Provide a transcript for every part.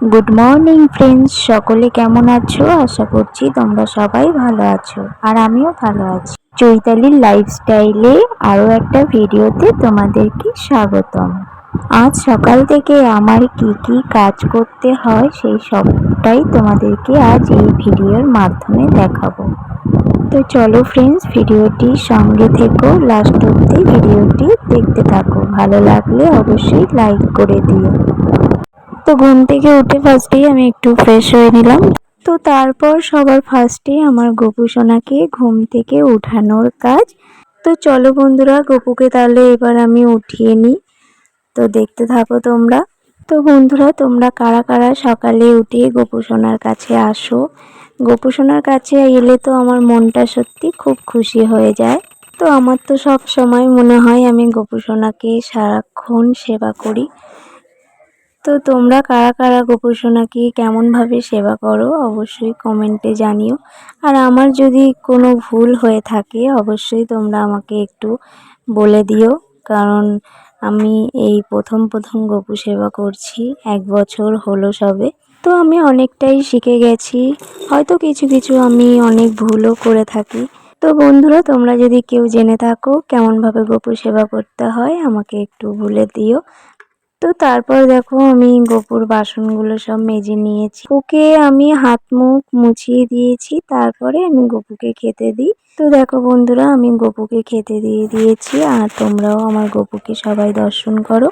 Good morning friends সকলে কেমন আছো? আশা করছি তোমরা সবাই ভালো আছো আর আমিও ভালো আছি। চৈতালির লাইফস্টাইলে আরও একটা ভিডিওতে তোমাদেরকে স্বাগতম। আজ সকাল থেকে আমার কি কি কাজ করতে হয় সেই সবটাই তোমাদেরকে আজ এই ভিডিওর মাধ্যমে দেখাবো। তো চলো ফ্রেন্ডস ভিডিওটি সঙ্গে থেকো। লাস্ট অব্দি ভিডিওটি দেখতে থাকো। ভালো লাগলে অবশ্যই লাইক করে দিও। তো ঘুম থেকে উঠে ফার্স্টেই আমি একটু ফ্রেশ হয়ে নিলাম। তো তারপর সবার ফার্স্টে আমার গোপু সোনাকে ঘুম থেকে উঠানোর কাজ। তো চলো বন্ধুরা, গোপুকে তাহলে এবার আমি উঠিয়ে নিই। তো দেখতে থাকো তোমরা। তো বন্ধুরা, তোমরা কারা কারা সকালে উঠে গোপু সোনার কাছে আসো? গোপু সোনার কাছে এলে তো আমার মনটা সত্যি খুব খুশি হয়ে যায়। তো আমার তো সব সময় মনে হয় আমি গোপু সোনাকে সারাক্ষণ সেবা করি। তো তোমরা কারা কারা গোপোষণাকে কেমনভাবে সেবা করো অবশ্যই কমেন্টে জানিও। আর আমার যদি কোনো ভুল হয়ে থাকে, অবশ্যই তোমরা আমাকে একটু বলে দিও, কারণ আমি এই প্রথম প্রথম গোপু সেবা করছি, এক বছর হলো সবে। তো আমি অনেকটাই শিখে গেছি, হয়তো কিছু কিছু আমি অনেক ভুলও করে থাকি। তো বন্ধুরা, তোমরা যদি কেউ জেনে থাকো কেমনভাবে গোপু সেবা করতে হয়, আমাকে একটু বলে দিও। তো তারপর দেখো আমি গোপুর বাসনগুলো সব মেজে নিয়েছি। ওকে আমি হাত মুখ মুছিয়ে দিয়েছি, তারপরে আমি গপুকে খেতে দিই। তো দেখো বন্ধুরা, আমি গপুকে খেতে দিয়ে দিয়েছি, আর তোমরাও আমার গপুকে সবাই দর্শন করো।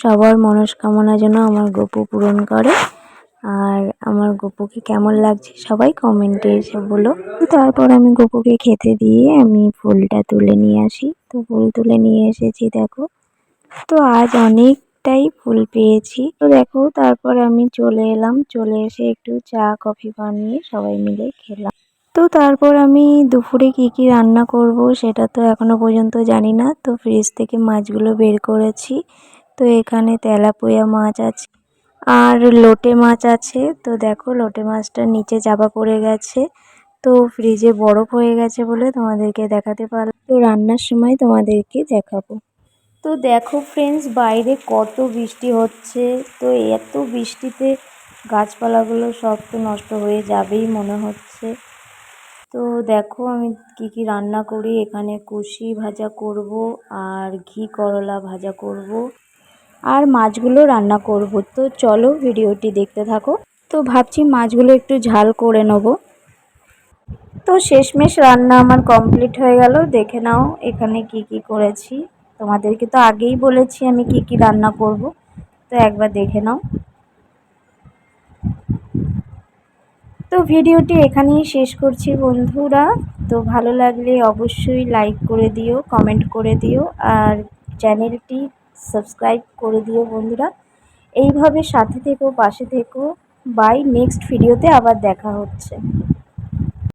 সবার মনস্কামনা যেন আমার গপু পূরণ করে। আর আমার গপুকে কেমন লাগছে সবাই কমেন্টে এসে বলো। তারপর আমি গপুকে খেতে দিয়ে আমি ফুলটা তুলে নিয়ে আসি। তো ফুল তুলে নিয়ে এসেছি দেখো। তো আজ অনেক অনেকটাই ফুল পেয়েছি। তো দেখো, তারপর আমি চলে এলাম। চলে এসে একটু চা, কফি বানিয়ে সবাই মিলে খেলাম। তো তারপর আমি দুপুরে কি কি রান্না করব সেটা তো এখনও পর্যন্ত জানি না। তো ফ্রিজ থেকে মাছগুলো বের করেছি। তো এখানে তেলাপোয়া মাছ আছে আর লোটে মাছ আছে। তো দেখো, লোটে মাছটা নিচে চাপা পড়ে গেছে। তো ফ্রিজে বরফ হয়ে গেছে বলে তোমাদেরকে দেখাতে পারলাম। তো রান্নার সময় তোমাদেরকে দেখাবো। তো দেখো ফ্রেন্ডস বাইরে কত বৃষ্টি হচ্ছে। তো এত বৃষ্টিতে গাছপালাগুলো সব তো নষ্ট হয়ে যাবেই মনে হচ্ছে। তো দেখো আমি কি কি রান্না করি। এখানে কুশি ভাজা করব আর ঘি করলা ভাজা করব আর মাছগুলো রান্না করব। তো চলো ভিডিওটি দেখতে থাকো। তো ভাবছি মাছগুলো একটু ঝাল করে নেব। তো শেষমেশ রান্না আমার কমপ্লিট হয়ে গেল। দেখে নাও এখানে কি কি করেছি। তোমাদেরকে তো আগেই বলেছি আমি কি কি রান্না করব। তো একবার দেখে নাও। তো ভিডিওটি এখানেই শেষ করছি বন্ধুরা। তো ভালো লাগলে অবশ্যই লাইক করে দিও কমেন্ট করে দিও, আর চ্যানেলটি সাবস্ক্রাইব করে দিও বন্ধুরা। এইভাবে সাথে থেকো, পাশে থেকো। বাই নেক্সট ভিডিওতে আবার দেখা হচ্ছে।